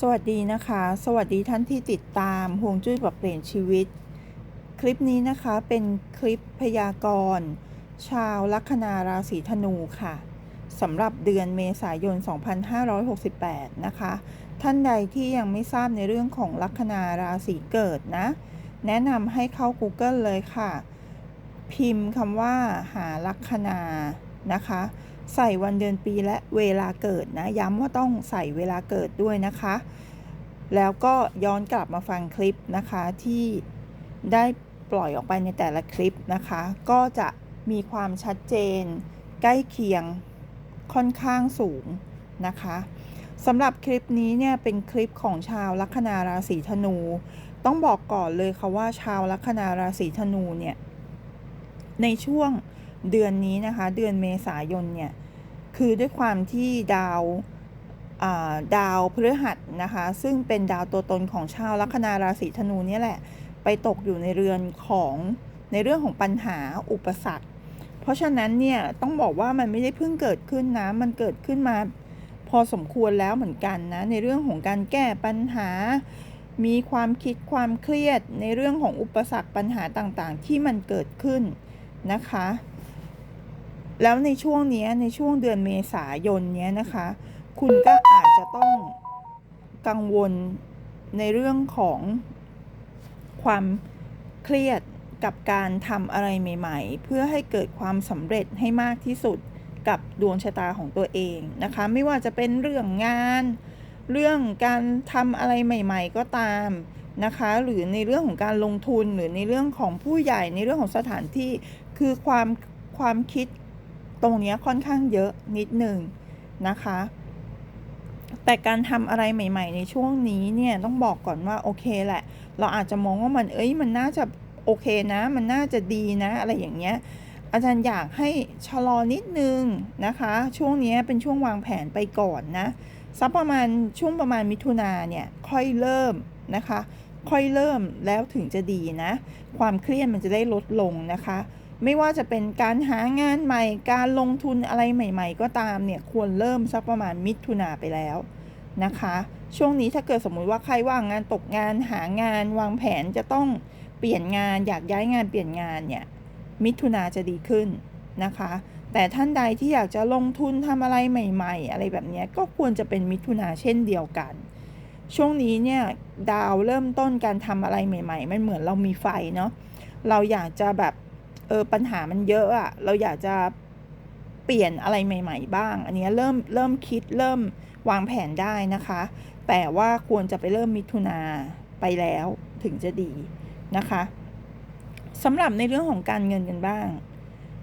สวัสดีนะคะ สวัสดีท่านที่ติดตามห่วงจุ้ยปรับเปลี่ยนชีวิต คลิปนี้นะคะเป็นคลิปพยากรณ์ ชาวลัคนาราศีธนูค่ะสำหรับเดือนเมษายน 2568 นะคะ ท่านใดที่ยังไม่ทราบในเรื่องของลัคนาราศีเกิดนะ แนะนำให้เข้า Google เลยค่ะ พิมพ์คำว่าหาลัคนานะคะ ใส่วันเดือนปีและเวลาเกิดนะ ย้ำว่าต้องใส่เวลาเกิดด้วยนะคะ แล้วก็ย้อนกลับมาฟังคลิปนะคะที่ได้ปล่อยออกไปในแต่ละคลิปนะคะ ก็จะมีความชัดเจน ใกล้เคียงค่อนข้างสูงนะคะสำหรับคลิปนี้เนี่ยเป็นคลิปของชาวลัคนาราศีธนู ต้องบอกก่อนเลยค่ะว่าชาวลัคนาราศีธนูเนี่ยในช่วง เดือนนี้นะคะ เดือนเมษายนเนี่ย คือด้วยความที่ดาวดาวพฤหัสนะคะ ซึ่งเป็นดาวตัวตนของชาวลัคนาราศีธนูเนี่ยแหละ ไปตกอยู่ในเรือนของในเรื่องของปัญหาอุปสรรค เพราะฉะนั้นเนี่ยต้องบอกว่ามันไม่ได้เพิ่งเกิดขึ้นนะ มันเกิดขึ้นมาพอสมควรแล้วเหมือนกันนะ ในเรื่องของการแก้ปัญหา มีความคิดความเครียดในเรื่องของอุปสรรคปัญหาต่างๆ ที่มันเกิดขึ้นนะคะ แล้วในช่วงนี้ในช่วงเดือนเมษายนเนี้ยนะคะ คุณก็อาจจะต้องกังวลในเรื่องของความเครียดกับการทำอะไรใหม่ ๆ เพื่อให้เกิดความสำเร็จให้มากที่สุดกับดวงชะตาของตัวเองนะคะ ไม่ว่าจะเป็นเรื่องงาน เรื่องการทำอะไรใหม่ ๆ ก็ตามนะคะ หรือในเรื่องของการลงทุนหรือในเรื่องของผู้ใหญ่ในเรื่องของสถานที่คือความความคิด ตรงนี้ค่อนข้างเยอะนิดหนึ่งนะคะ แต่การทำอะไรใหม่ ๆ ในช่วงนี้เนี่ยต้องบอกก่อนว่าโอเคแหละ เราอาจจะมองว่ามันเอ้ยมันน่าจะโอเคนะ มันน่าจะดีนะ อะไรอย่างเงี้ยอาจารย์อยากให้ชะลอนิดนึงนะคะ ช่วงนี้เป็นช่วงวางแผนไปก่อนนะสักประมาณช่วงประมาณมิถุนาเนี่ยค่อยเริ่มนะคะ ค่อยเริ่มแล้วถึงจะดีนะ ความเครียดมันจะได้ลดลงนะคะ ไม่ว่าจะเป็นการหางานใหม่ การลงทุนอะไรใหม่ ๆ ก็ตามเนี่ยควรเริ่มสักประมาณมิถุนาไปแล้วนะคะ ช่วงนี้ถ้าเกิดสมมุติว่าใครว่างงานตกงานหางานวางแผนจะต้องเปลี่ยนงานอยากย้ายงานเปลี่ยนงานเนี่ยมิถุนาจะดีขึ้นนะคะ แต่ท่านใดที่อยากจะลงทุนทำอะไรใหม่ ๆ อะไรแบบนี้ก็ควรจะเป็นมิถุนาเช่นเดียวกัน ช่วงนี้เนี่ยดาวเริ่มต้นการทำอะไรใหม่ ๆ มันเหมือนเรามีไฟเนาะเราอยากจะแบบ เออปัญหามันเยอะอะเราอยากจะเปลี่ยนอะไรใหม่ ๆ บ้าง อันนี้เริ่มเริ่มคิดเริ่มวางแผนได้นะคะ แต่ว่าควรจะไปเริ่มมิถุนาไปแล้วถึงจะดีนะคะสำหรับในเรื่องของการเงินกันบ้าง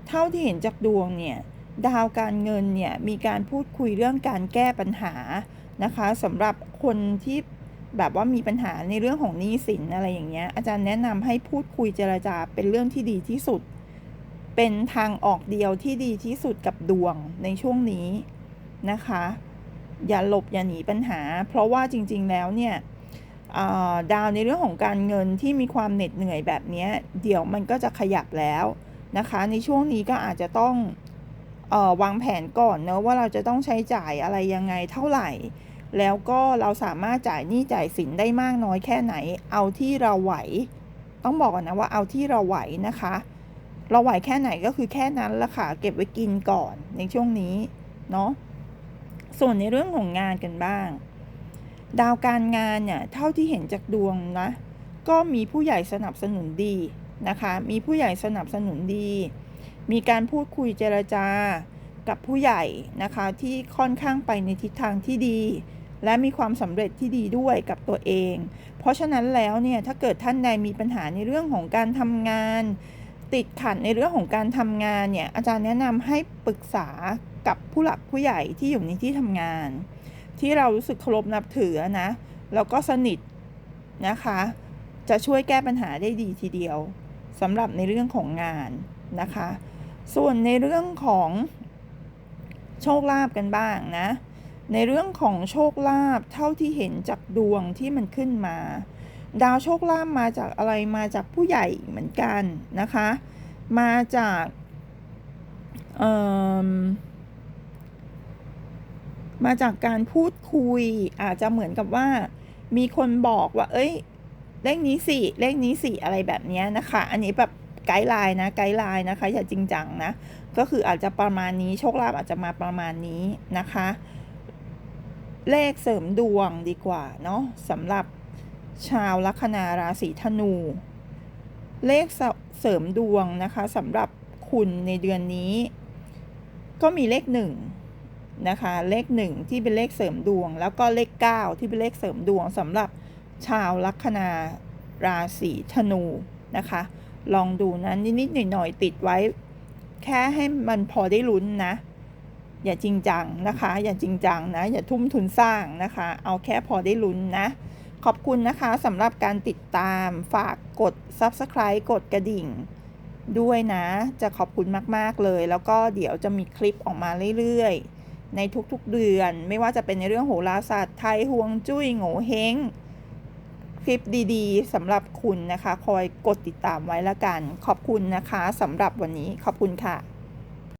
เท่าที่เห็นจากดวงเนี่ยดาวการเงินเนี่ยมีการพูดคุยเรื่องการแก้ปัญหานะคะสำหรับคนที่แบบว่ามีปัญหาในเรื่องของหนี้สินอะไรอย่างเงี้ยอาจารย์แนะนำให้พูดคุยเจรจาเป็นเรื่องที่ดีที่สุด เป็นทางออกเดียวที่ดีที่สุดกับดวงในช่วงนี้นะคะ อย่าหลบอย่าหนีปัญหา เพราะว่าจริง ๆ แล้วเนี่ยดาวในเรื่องของการเงินที่มีความเหน็ดเหนื่อยแบบนี้เดี๋ยวมันก็จะขยับแล้วนะคะ ในช่วงนี้ก็อาจจะต้องออวางแผนก่อนเนะว่าเราจะต้องใช้จ่ายอะไรยังไงเท่าไหร่ แล้วก็เราสามารถจ่ายหนี้จ่ายสินได้มากน้อยแค่ไหน เอาที่เราไหว ต้องบอกก่อนนะว่าเอาที่เราไหวนะคะ เราไหวแค่ไหนก็คือแค่นั้นละค่ะ เก็บไว้กินก่อนในช่วงนี้เนาะส่วนในเรื่องของงานกันบ้าง ดาวการงานเนี่ยเท่าที่เห็นจากดวงนะ ก็มีผู้ใหญ่สนับสนุนดีนะคะ มีผู้ใหญ่สนับสนุนดี มีการพูดคุยเจรจากับผู้ใหญ่นะคะที่ค่อนข้างไปในทิศทางที่ดี และมีความสำเร็จที่ดีด้วยกับตัวเอง เพราะฉะนั้นแล้วเนี่ยถ้าเกิดท่านใดมีปัญหาในเรื่องของการทำงาน ติดขัดในเรื่องของการทำงานเนี่ยอาจารย์แนะนำให้ปรึกษากับผู้หลักผู้ใหญ่ที่อยู่ในที่ทำงาน ที่เรารู้สึกเคารพนับถือนะแล้วก็สนิทนะคะ จะช่วยแก้ปัญหาได้ดีทีเดียวสำหรับในเรื่องของงานนะคะ ส่วนในเรื่องของโชคลาภกันบ้างนะ ในเรื่องของโชคลาภเท่าที่เห็นจากดวงที่มันขึ้นมา ดาวโชคลาภมาจากอะไรมาจากผู้ใหญ่เหมือนกันนะคะ มาจากมาจากการพูดคุยอาจจะเหมือนกับว่า มีคนบอกว่า เอ้ย เลขนี้สิเลขนี้สิอะไรแบบนี้นะคะ อันนี้แบบไกด์ไลน์นะไกด์ไลน์นะคะ อย่าจริงจังนะ ก็คืออาจจะประมาณนี้โชคลาภอาจจะมาประมาณนี้นะคะ เลขเสริมดวงดีกว่าเนาะสำหรับ ชาวลัคนาราศีธนู เลขเสริมดวงนะคะสำหรับคุณในเดือนนี้ ก็มีเลขหนึ่งนะคะเลขหนึ่งที่เป็นเลขเสริมดวง แล้วก็เลขเก้าที่เป็นเลขเสริมดวงสำหรับชาวลัคนาราศีธนูนะคะ ลองดูนะนิดๆหน่อยๆติดไว้ แค่ให้มันพอได้ลุ้นนะ อย่าจริงจังนะคะ อย่าจริงจังนะ อย่าทุ่มทุนสร้างนะคะ เอาแค่พอได้ลุ้นนะ ขอบคุณนะคะสำหรับการติดตามฝากกด Subscribe กดกระดิ่ง ด้วยนะ จะขอบคุณมาก ๆ เลย แล้วก็เดี๋ยวจะมีคลิปออกมาเรื่อย ๆ ในทุกๆเดือน ไม่ว่าจะเป็นในเรื่องโหราศาสตร์ไทยห่วงจุ้ยโง่เฮงคลิปดีๆสำหรับคุณนะคะ คอยกดติดตามไว้ละกัน ขอบคุณนะคะสำหรับวันนี้ขอบคุณค่ะ